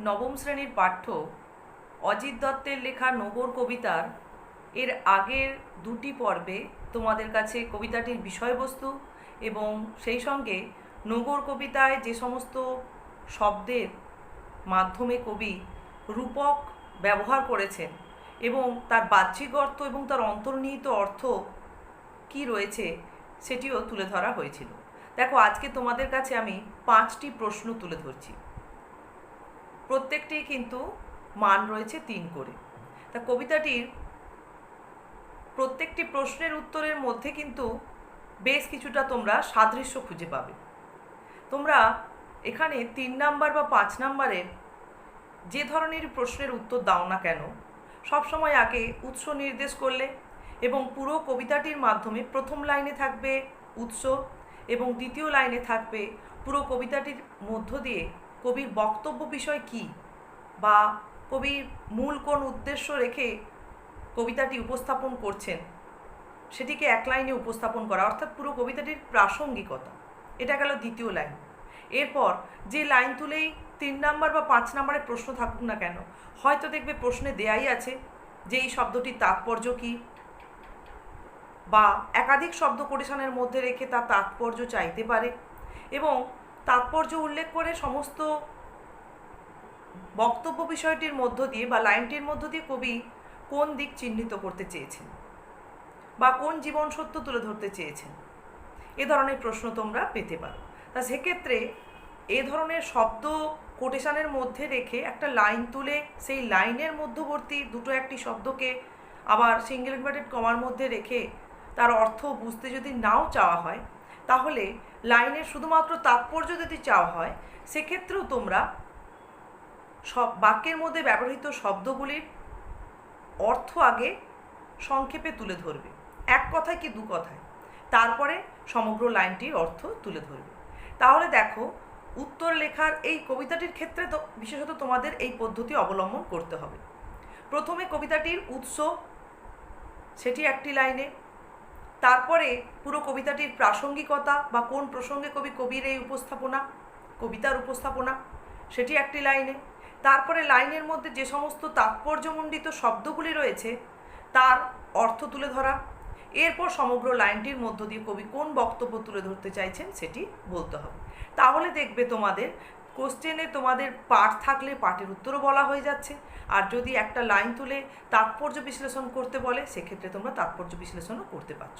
নবম শ্রেণির পাঠ্য অজিত দত্তের লেখা নগর কবিতার এর আগের দুটি পর্বে তোমাদের কাছে কবিতাটির বিষয়বস্তু এবং সেই সঙ্গে নগর কবিতায় যে সমস্ত শব্দের মাধ্যমে কবি রূপক ব্যবহার করেছেন এবং তার বাহ্যিক অর্থ এবং তার অন্তর্নিহিত অর্থ কি রয়েছে সেটিও তুলে ধরা হয়েছিল। দেখো, আজকে তোমাদের কাছে আমি পাঁচটি প্রশ্ন তুলে ধরছি। প্রত্যেকটি কিন্তু মান রয়েছে তিন করে। তা কবিতাটির প্রত্যেকটি প্রশ্নের উত্তরের মধ্যে কিন্তু বেশ কিছুটা তোমরা সাদৃশ্য খুঁজে পাবে। তোমরা এখানে তিন নাম্বার বা পাঁচ নাম্বারের যে ধরনের প্রশ্নের উত্তর দাও না কেন সবসময় আগে উৎস নির্দেশ করলে এবং পুরো কবিতাটির মাধ্যমে প্রথম লাইনে থাকবে উৎস এবং দ্বিতীয় লাইনে থাকবে পুরো কবিতাটির মধ্য দিয়ে কবির বক্তব্য বিষয় কি? বা কবির মূল কোন উদ্দেশ্য রেখে কবিতাটি উপস্থাপন করছেন? সেটিকে এক লাইনে উপস্থাপন করা, অর্থাৎ পুরো কবিতাটির প্রাসঙ্গিকতা। এটা গেল দ্বিতীয় লাইন। এরপর যে লাইন তুলেই তিন নাম্বার বা পাঁচ নাম্বারের প্রশ্ন থাকুক না কেন, হয়তো দেখবে প্রশ্নে দেয়াই আছে যে এই শব্দটির তাৎপর্য কী? বা একাধিক শব্দ কোটেশনের মধ্যে রেখে তার তাৎপর্য চাইতে পারে। এবং তাৎপর্য উল্লেখ করে সমস্ত বক্তব্য বিষয়টির মধ্য দিয়ে বা লাইনটির মধ্য দিয়ে কবি কোন দিক চিহ্নিত করতে চেয়েছেন? বা কোন জীবন সত্য তুলে ধরতে চেয়েছেন? এ ধরনের প্রশ্ন তোমরা পেতে পারো। তা সেক্ষেত্রে এ ধরনের শব্দ কোটেশনের মধ্যে রেখে একটা লাইন তুলে সেই লাইনের মধ্যবর্তী দুটো একটি শব্দকে আবার সিঙ্গেল ইনভার্টেড কমার মধ্যে রেখে তার অর্থ বুঝতে যদি নাও চাওয়া হয় তাহলে লাইনের শুধুমাত্র তাৎপর্য যদি চাওয়া হয়, সেক্ষেত্রেও তোমরা সব বাক্যের মধ্যে ব্যবহৃত শব্দগুলির অর্থ আগে সংক্ষেপে তুলে ধরবে। এক কথায় কি দু কথায়? তারপরে সমগ্র লাইনটির অর্থ তুলে ধরবে। তাহলে দেখো, উত্তর লেখার এই কবিতাটির ক্ষেত্রে তো বিশেষত তোমাদের এই পদ্ধতি অবলম্বন করতে হবে। প্রথমে কবিতাটির উৎস, সেটি একটি লাইনে। তারপরে পুরো কবিতাটির প্রাসঙ্গিকতা বা কোন প্রসঙ্গে কবি কবির এই উপস্থাপনা, কবিতার উপস্থাপনা, সেটি একটি লাইনে। তারপরে লাইনের মধ্যে যে সমস্ত তাৎপর্যমণ্ডিত শব্দগুলি রয়েছে, তার অর্থ তুলে ধরা। এরপর সমগ্র লাইনটির মধ্য দিয়ে কবি কোন বক্তব্য তুলে ধরতে চাইছেন সেটি বলতে হবে। তাহলে দেখবে তোমাদের কোশ্চেনে তোমাদের পাঠ থাকলে পাঠের উত্তরও বলা হয়ে যাচ্ছে। আর যদি একটা লাইন তুলে তাৎপর্য বিশ্লেষণ করতে বলে, সেক্ষেত্রে তোমরা তাৎপর্য বিশ্লেষণও করতে পারছ।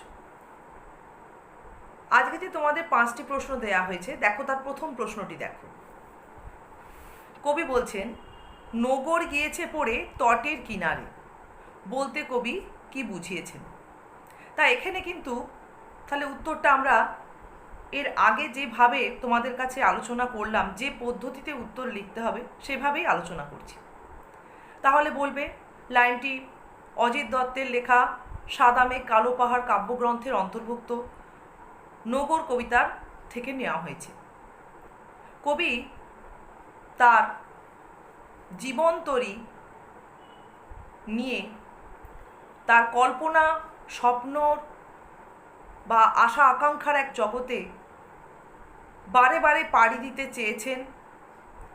আজকে যে তোমাদের পাঁচটি প্রশ্ন দেয়া হয়েছে, দেখো তার প্রথম প্রশ্নটি দেখো। কবি বলছেন, নগর গিয়েছে পড়ে তটের কিনারে। বলতে কবি কি বুঝিয়েছেন? তা এখানে কিন্তু তাহলে উত্তরটা আমরা এর আগে যেভাবে তোমাদের কাছে আলোচনা করলাম, যে পদ্ধতিতে উত্তর লিখতে হবে, সেভাবেই আলোচনা করছি। তাহলে বলবে, লাইনটি, অজিত দত্তের লেখা সাদা মেঘ কালো পাহাড় কাব্যগ্রন্থের অন্তর্ভুক্ত, নগর কবিতার থেকে নেওয়া হয়েছে। কবি তার জীবনতরী নিয়ে তার কল্পনা, স্বপ্ন বা আশা আকাঙ্ক্ষার এক জগতে বারে বারে পাড়ি দিতে চেয়েছেন,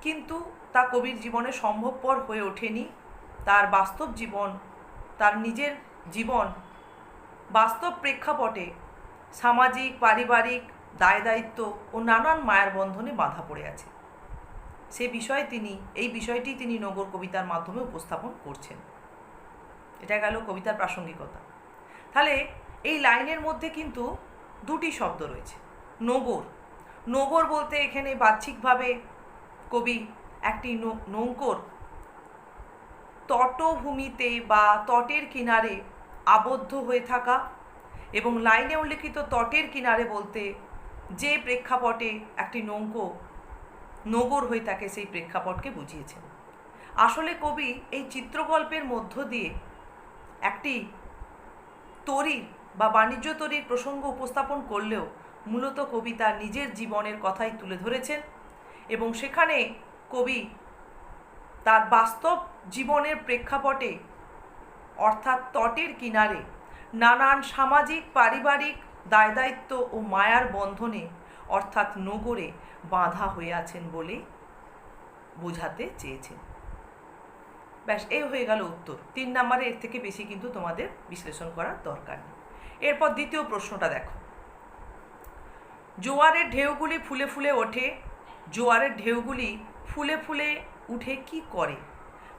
কিন্তু তা কবির জীবনে সম্ভবপর হয়ে ওঠেনি। তার বাস্তব জীবন, তার নিজের জীবন বাস্তব প্রেক্ষাপটে সামাজিক, পারিবারিক দায় দায়িত্ব ও নানান মায়ার বন্ধনে বাধা পড়ে আছে। সে বিষয়ে তিনি, এই বিষয়টি তিনি নগর কবিতার মাধ্যমে উপস্থাপন করছেন। এটা গেল কবিতার প্রাসঙ্গিকতা। তাহলে এই লাইনের মধ্যে কিন্তু দুটি শব্দ রয়েছে, নগর নগর বলতে এখানে বাহ্যিকভাবে কবি একটি নৌকর তটভূমিতে বা তটের কিনারে আবদ্ধ হয়ে থাকা এবং লাইনে উল্লিখিত তটের কিনারে বলতে যে প্রেক্ষাপটে একটি নৌকো নগর হয়ে থাকে সেই প্রেক্ষাপটকে বুঝিয়েছেন। আসলে কবি এই চিত্রকল্পের মধ্য দিয়ে একটি তরির বা বাণিজ্য তরির প্রসঙ্গ উপস্থাপন করলেও মূলত কবি তার নিজের জীবনের কথাই তুলে ধরেছেন এবং সেখানে কবি তার বাস্তব জীবনের প্রেক্ষাপটে, অর্থাৎ তটের কিনারে, নানান সামাজিক, পারিবারিক দায় দায়িত্ব ও মায়ার বন্ধনে, অর্থাৎ নগরে বাঁধা হয়ে আছেন বলে বোঝাতে চেয়েছেন। ব্যাস এই হয়ে গেল উত্তর। তিন নম্বরে এর থেকে বেশি কিন্তু তোমাদের বিশ্লেষণ করার দরকার নেই। এরপর দ্বিতীয় প্রশ্নটা দেখো। জোয়ারের ঢেউগুলি ফুলে ফুলে ওঠে। জোয়ারের ঢেউগুলি ফুলে ফুলে উঠে কি করে?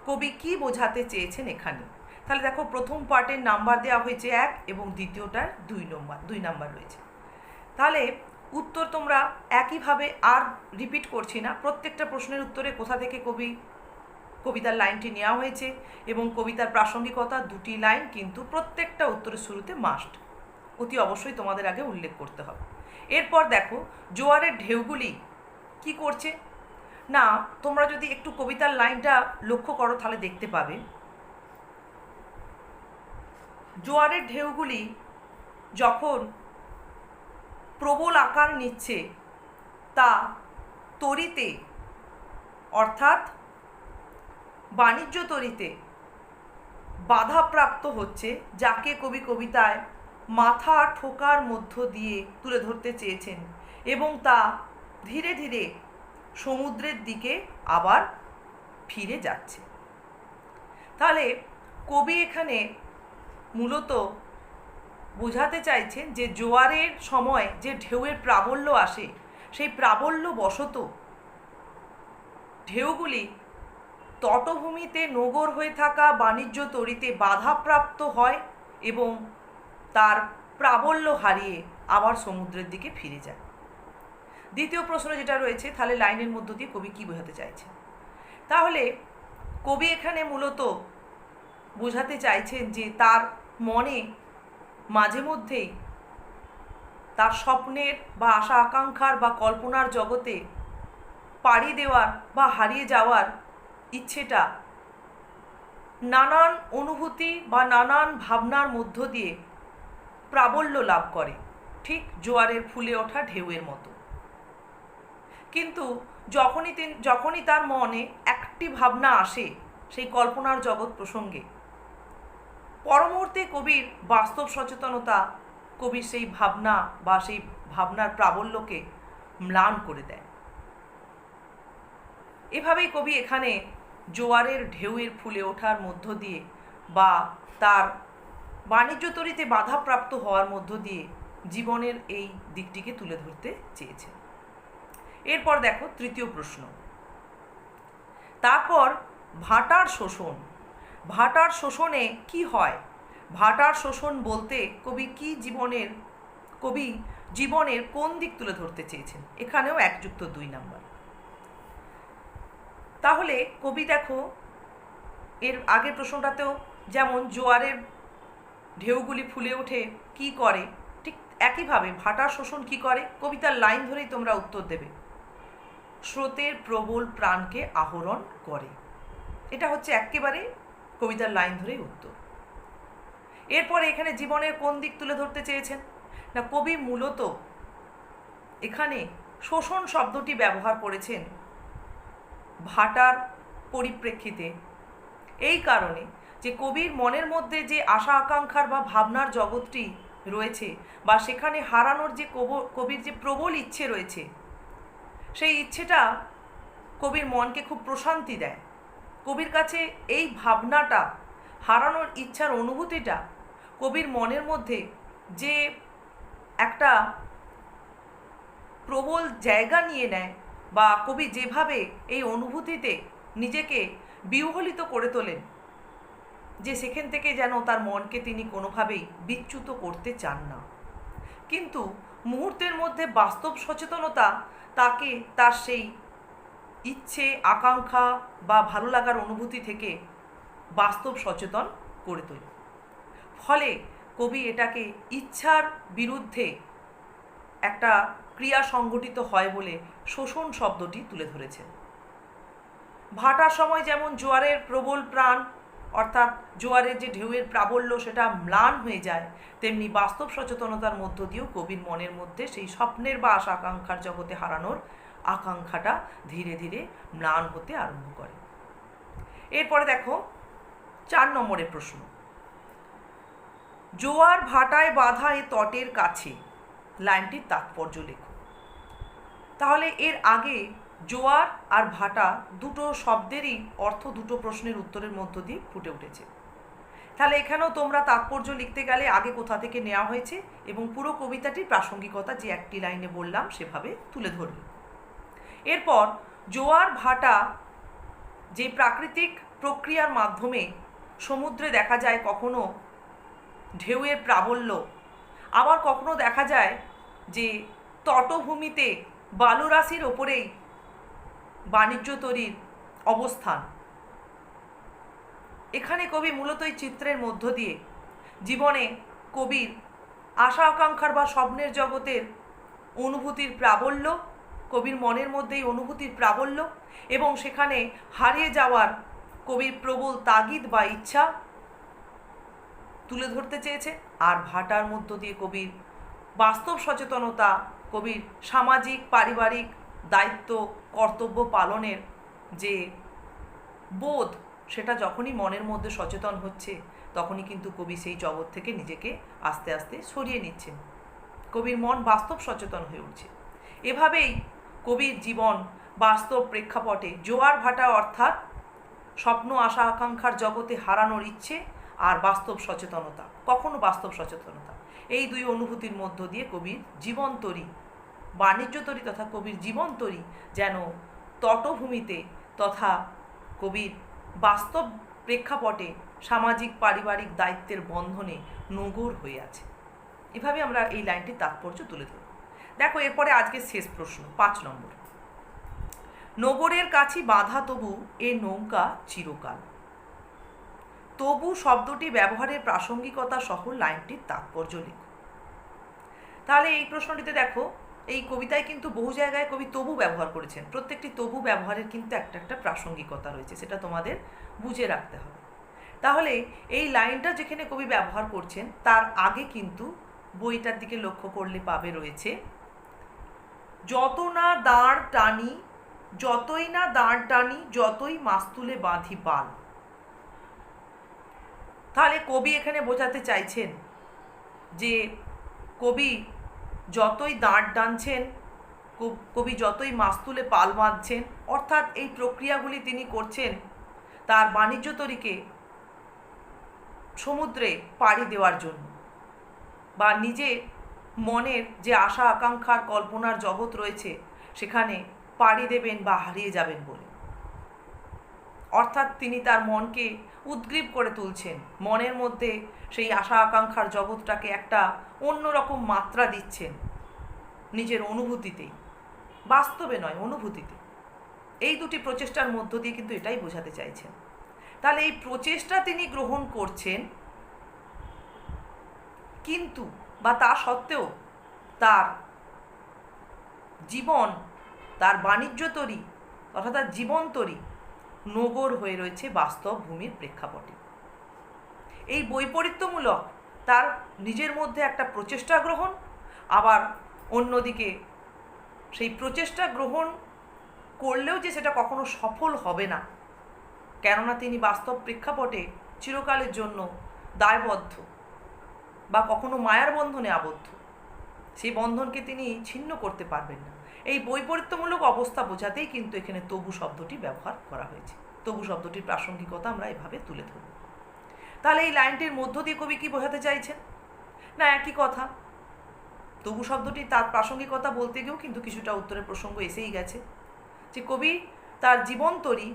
কবি কি বোঝাতে চেয়েছেন এখানে? তাহলে দেখো, প্রথম পার্টের নাম্বার দেওয়া হয়েছে এক এবং দ্বিতীয়টার দুই নম্বর, দুই নাম্বার রয়েছে। তাহলে উত্তর তোমরা একইভাবে আর রিপিট করছি না। প্রত্যেকটা প্রশ্নের উত্তরে কোথা থেকে কবি, কবিতার লাইনটি নেওয়া হয়েছে এবং কবিতার প্রাসঙ্গিকতা দুটি লাইন কিন্তু প্রত্যেকটা উত্তরের শুরুতে মাস্ট অতি অবশ্যই তোমাদের আগে উল্লেখ করতে হবে। এরপর দেখো, জোয়ারের ঢেউগুলি কি করছে? না, তোমরা যদি একটু কবিতার লাইনটা লক্ষ্য করো তাহলে দেখতে পাবে। জোয়ারের ঢেউগুলি যখন প্রবল আকার নিচ্ছে, তা তরিতে, অর্থাৎ বাণিজ্য তরিতে বাধাপ্রাপ্ত হচ্ছে, যাকে কবি কবিতায় মাথা ঠোকার মধ্য দিয়ে তুলে ধরতে চেয়েছেন এবং তা ধীরে ধীরে সমুদ্রের দিকে আবার ফিরে যাচ্ছে। তাহলে কবি এখানে মূলত বোঝাতে চাইছেন যে জোয়ারের সময় যে ঢেউয়ের প্রাবল্য আসে, সেই প্রাবল্য বশত ঢেউগুলি তটভূমিতে নগর হয়ে থাকা বাণিজ্য তরিতে বাধাপ্রাপ্ত হয় এবং তার প্রাবল্য হারিয়ে আবার সমুদ্রের দিকে ফিরে যায়। দ্বিতীয় প্রশ্ন যেটা রয়েছে, তাহলে লাইনের মধ্য দিয়ে কবি কী বোঝাতে চাইছে তাহলে কবি এখানে মূলত বোঝাতে চাইছেন যে তার মনে মাঝে মধ্যেই তার স্বপ্নের বা আশা আকাঙ্ক্ষার বা কল্পনার জগতে পাড়ি দেওয়ার বা হারিয়ে যাওয়ার ইচ্ছেটা নানান অনুভূতি বা নানান ভাবনার মধ্য দিয়ে প্রাবল্য লাভ করে। ঠিক জোয়ারের ফুলে ওঠা ঢেউয়ের মতো। কিন্তু যখনই তিন, যখনই তার মনে একটি ভাবনা আসে সেই কল্পনার জগৎ প্রসঙ্গে, পরমুহূর্তে কবির বাস্তব সচেতনতা কবির সেই ভাবনা বা সেই ভাবনার প্রাবল্যকে ম্লান করে দেয়। এভাবেই কবি এখানে জোয়ারের ঢেউয়ের ফুলে ওঠার মধ্য দিয়ে বা তার বাণিজ্য তরিতে বাধাপ্রাপ্ত হওয়ার মধ্য দিয়ে জীবনের এই দিকটিকে তুলে ধরতে চেয়েছেন এরপর দেখো তৃতীয় প্রশ্ন। তারপর ভাটার শোষণ। ভাটার শোষণে কি হয়? ভাটার শোষণ বলতে কবি কি জীবনের, কবি জীবনের কোন দিক তুলে ধরতে চেয়েছেন? এখানেও একযুক্ত দুই নাম্বার। তাহলে কবি দেখো, এর আগের প্রশ্নটাতেও যেমন জোয়ারের ঢেউগুলি ফুলে ওঠে, কি করে? ঠিক একইভাবে ভাটার শোষণ কি করে? কবিতার লাইন ধরেই তোমরা উত্তর দেবে। স্রোতের প্রবল প্রাণকে আহরণ করে। এটা হচ্ছে একেবারে কবিতার লাইন ধরেই উত্তর। এরপরে এখানে জীবনের কোন দিক তুলে ধরতে চেয়েছেন? না, কবি মূলত এখানে শোষণ শব্দটি ব্যবহার করেছেন ভাটার পরিপ্রেক্ষিতে। এই কারণে যে কবির মনের মধ্যে যে আশা আকাঙ্ক্ষার বা ভাবনার জগৎটি রয়েছে বা সেখানে হারানোর যে কবির যে প্রবল ইচ্ছে রয়েছে, সেই ইচ্ছেটা কবির মনকে খুব প্রশান্তি দেয়। কবির কাছে এই ভাবনাটা, হারানোর ইচ্ছার অনুভূতিটা কবির মনের মধ্যে যে একটা প্রবল জায়গা নিয়ে নেয় বা কবি যেভাবে এই অনুভূতিতে নিজেকে বিহ্বলিত করে তোলেন যে সেখান থেকে যেন তার মনকে তিনি কোনোভাবেই বিচ্যুত করতে চান না। কিন্তু মুহূর্তের মধ্যে বাস্তব সচেতনতা তাকে তার সেই ইচ্ছে, আকাঙ্ক্ষা বা ভালো লাগার অনুভূতি থেকে বাস্তব সচেতন করে তোলে। ফলে কবি এটাকে ইচ্ছার বিরুদ্ধে একটা ক্রিয়া সংগঠিত হয় বলে শোষণ শব্দটি তুলে ধরেছেন। ভাটার সময় যেমন জোয়ারের প্রবল প্রাণ অর্থাৎ জোয়ারের যে ঢেউয়ের প্রাবল্য সেটা ম্লান হয়ে যায়, তেমনি বাস্তব সচেতনতার মধ্য দিয়েও কবির মনের মধ্যে সেই স্বপ্নের বা আশা আকাঙ্ক্ষার জগতে হারানোর আকাঙ্ক্ষাটা ধীরে ধীরে ম্লান হতে আরম্ভ করে। এরপরে দেখো চার নম্বরের প্রশ্ন। জোয়ার ভাটায় বাধা এ তটের কাছে। লাইনটির তাৎপর্য লেখো। তাহলে এর আগে জোয়ার আর ভাটা দুটো শব্দেরই অর্থ দুটো প্রশ্নের উত্তরের মধ্য দিয়ে ফুটে উঠেছে। তাহলে এখানেও তোমরা তাৎপর্য লিখতে গেলে আগে কোথা থেকে নেওয়া হয়েছে এবং পুরো কবিতাটির প্রাসঙ্গিকতা যে একটি লাইনে বললাম সেভাবে তুলে ধরবে। এরপর জোয়ার, ভাটা যে প্রাকৃতিক প্রক্রিয়ার মাধ্যমে সমুদ্রে দেখা যায় কখনো ঢেউয়ের প্রাবল্য, আবার কখনো দেখা যায় যে তটভূমিতে বালুরাশির ওপরেই বাণিজ্য তৈরির অবস্থান। এখানে কবি মূলত এই চিত্রের মধ্য দিয়ে জীবনে কবির আশা আকাঙ্ক্ষার বা স্বপ্নের জগতের অনুভূতির প্রাবল্য, কবির মনের মধ্যেই অনুভূতির প্রাবল্য এবং সেখানে হারিয়ে যাওয়ার কবির প্রবল তাগিদ বা ইচ্ছা তুলে ধরতে চেয়েছে। আর ভাটার মধ্য দিয়ে কবির বাস্তব সচেতনতা, কবির সামাজিক, পারিবারিক দায়িত্ব, কর্তব্য পালনের যে বোধ, সেটা যখনই মনের মধ্যে সচেতন হচ্ছে, তখনই কিন্তু কবি সেই জগৎ থেকে নিজেকে আস্তে আস্তে সরিয়ে নিচ্ছেন। কবির মন বাস্তব সচেতন হয়ে উঠছে। এভাবেই কবির জীবন বাস্তব প্রেক্ষাপটে জোয়ার ভাটা অর্থাৎ স্বপ্ন, আশা, আকাঙ্ক্ষার জগতে হারানোর ইচ্ছে আর বাস্তব সচেতনতা, কখনো বাস্তব সচেতনতা। এই দুই অনুভূতির মধ্য দিয়ে কবির জীবন তরি বাণিজ্য তরি তথা কবির জীবন তরি যেন তটভূমিতে তথা কবির বাস্তব প্রেক্ষাপটে সামাজিক পারিবারিক দায়িত্বের বন্ধনে নগর হয়ে আছে। এভাবে আমরা এই লাইনটির তাৎপর্য তুলে ধরব। দেখো, এরপরে আজকে শেষ প্রশ্ন, পাঁচ নম্বর। নগরের কাছে বাধা তবু এ নৌকা চিরকাল। তবু শব্দটি ব্যবহারের প্রাসঙ্গিকতা সহ লাইনটির তাৎপর্য লিখো। তাহলে এই প্রশ্নটিতে দেখো এই কবিতায় কিন্তু বহু জায়গায় কবি তবু ব্যবহার করেছেন। প্রত্যেকটি তবু ব্যবহারের কিন্তু একটা একটা প্রাসঙ্গিকতা রয়েছে, সেটা তোমাদের বুঝে রাখতে হবে। তাহলে এই লাইনটা যেখানে কবি ব্যবহার করছেন, তার আগে কিন্তু বইটার দিকে লক্ষ্য করলে পাবে রয়েছে, যত না দাঁড় টানি, যতই না দাঁড় টানি, যতই মাস্তুলে বাঁধি বাল। তাহলে কবি এখানে বোঝাতে চাইছেন যে কবি যতই দাঁড় টানছেন কবি যতই মাস্তুলে পাল বাঁধছেন, অর্থাৎ এই প্রক্রিয়াগুলি তিনি করছেন, তার বাণিজ্য তরিকে সমুদ্রে পাড়ি দেওয়ার জন্য বা নিজে মনের যে আশা আকাঙ্ক্ষার কল্পনার জগৎ রয়েছে, সেখানে পাড়ি দেবেন বা হারিয়ে যাবেন বলে। অর্থাৎ তিনি তার মনকে উদ্গ্রীব করে তুলছেন। মনের মধ্যে সেই আশা আকাঙ্ক্ষার জগৎটাকে একটা অন্যরকম মাত্রা দিচ্ছেন নিজের অনুভূতিতেই বাস্তবে নয়, অনুভূতিতে। এই দুটি প্রচেষ্টার মধ্য দিয়ে কিন্তু এটাই বোঝাতে চাইছেন। তাহলে এই প্রচেষ্টা তিনি গ্রহণ করছেন কিন্তু বা তা সত্ত্বেও তার জীবন, তার বাণিজ্য তরী অর্থাৎ তার জীবন তরী নগর হয়ে রয়েছে বাস্তব ভূমির প্রেক্ষাপটে। এই বৈপরীত্যমূলক তার নিজের মধ্যে একটা প্রচেষ্টা গ্রহণ, আবার অন্যদিকে সেই প্রচেষ্টা গ্রহণ করলেও যে সেটা কখনো সফল হবে না। কেননা তিনি বাস্তব প্রেক্ষাপটে চিরকালের জন্য দায়বদ্ধ বা কখনো মায়ার বন্ধনে আবদ্ধ। সেই বন্ধনকে তিনি ছিন্ন করতে পারবেন না। এই বৈপরীত্যমূলক অবস্থা বোঝাতেই কিন্তু এখানে তবু শব্দটি ব্যবহার করা হয়েছে। তবু শব্দটির প্রাসঙ্গিকতা আমরা এভাবে তুলে ধরব। তাহলে এই লাইনটির মধ্য দিয়ে কবি কি বোঝাতে চাইছেন? না, একই কথা। তবু শব্দটি তার প্রাসঙ্গিকতা বলতে গিয়েও কিন্তু কিছুটা উত্তরের প্রসঙ্গ এসেই গেছে। যে কবি তার জীবন্তরী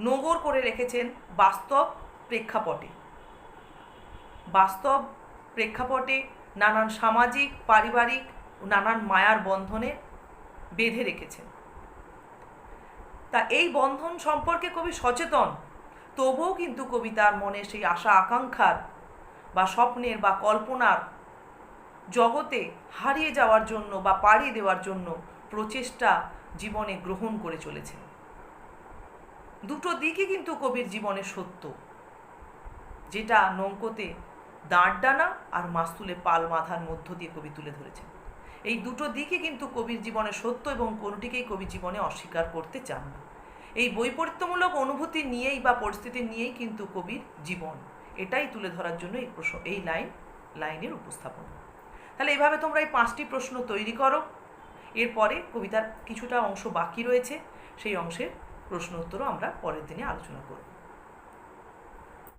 নগর করে রেখেছেন বাস্তব প্রেক্ষাপটে। বাস্তব প্রেক্ষাপটে নানান সামাজিক, পারিবারিক নানান মায়ার বন্ধনে বেঁধে রেখেছেন। তা এই বন্ধন সম্পর্কে কবি সচেতন, তবুও কিন্তু কবি তার মনে সেই আশা আকাঙ্ক্ষার বা স্বপ্নের বা কল্পনার জগতে হারিয়ে যাওয়ার জন্য বা পাড়িয়ে দেওয়ার জন্য প্রচেষ্টা জীবনে গ্রহণ করে চলেছেন। দুটো দিকই কিন্তু কবির জীবনে সত্য, যেটা নৌকোতে দাঁড় ডানা আর মাস্তুলে পাল মাথার মধ্য দিয়ে কবি তুলে ধরেছেন। এই দুটো দিকই কিন্তু কবির জীবনে সত্য এবং কোনটিকেই কবি জীবনে অস্বীকার করতে চান না। এই বৈপরীত্যমূলক অনুভূতি নিয়েই বা পরিস্থিতি নিয়েই কিন্তু কবির জীবন। এটাই তুলে ধরার জন্য এই প্রশ্ন এই লাইন, লাইনের উপস্থাপন। তাহলে এভাবে তোমরা এই পাঁচটি প্রশ্ন তৈরি করো। এরপরে কবিতার কিছুটা অংশ বাকি রয়েছে। সেই অংশের প্রশ্ন উত্তরও আমরা পরের দিনে আলোচনা করব।